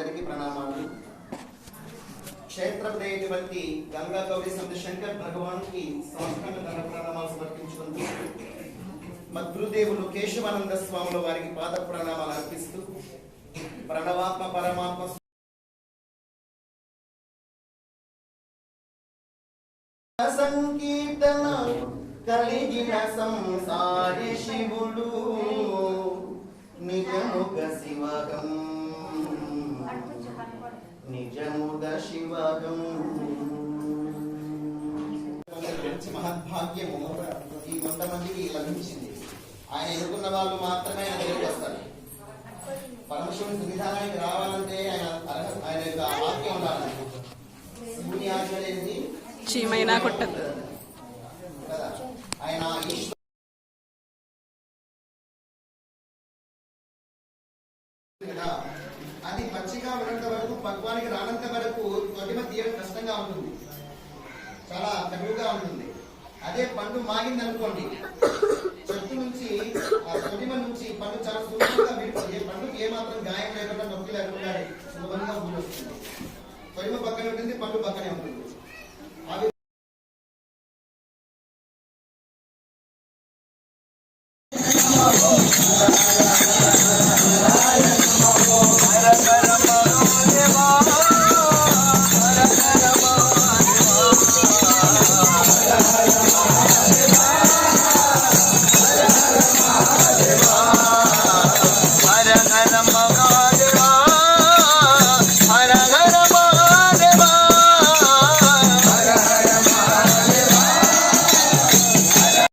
అందరికీ ప్రణామాలు. క్షేత్రప్రయటువంటి గంగా గౌరీ సంత శంకర్ భగవాన్కి సంస్కరణ దండ ప్రణామాలు సమర్పించుకుంటూ మా గురుదేవులు కేశవానంద స్వాముల వారికి పాద ప్రణామాలు అర్పిస్తూ ప్రణవాత్మ పరమాత్మ సంకీర్తన కలిగిన సంసారి శివుడు నిజముగ శివగం ఈ కొంతమందికి లభించింది ఆయన ఎన్నుకున్న వాళ్ళు మాత్రమే ఆయన దగ్గరికి వస్తారు. పరమశివుని సన్నిధానానికి రావాలంటే ఆయన ఆయన యొక్క వాక్యం ఉండాలి లేనిది చీమైనా కొట్టదు. కదా? ఆయన ఈశ్వరు అది పచ్చిగా ఉన్నంత వరకు పక్వానికి రానంత వరకు తొలిమ తీయడం కష్టంగా ఉంటుంది. చాలా కరువుగా ఉంటుంది. అదే పండు మాగింది అనుకోండి చెట్టు నుంచి ఆ తొలిమ నుంచి పండు చాలా సులభంగా విడిపోయి పండుకి ఏమాత్రం గాయం లేకుండా నొప్పి లేకుండా సులభంగా ఊడి వస్తుంది పక్కనే ఉంటుంది పండు పక్కనే ఉంటుంది. అవి దేవా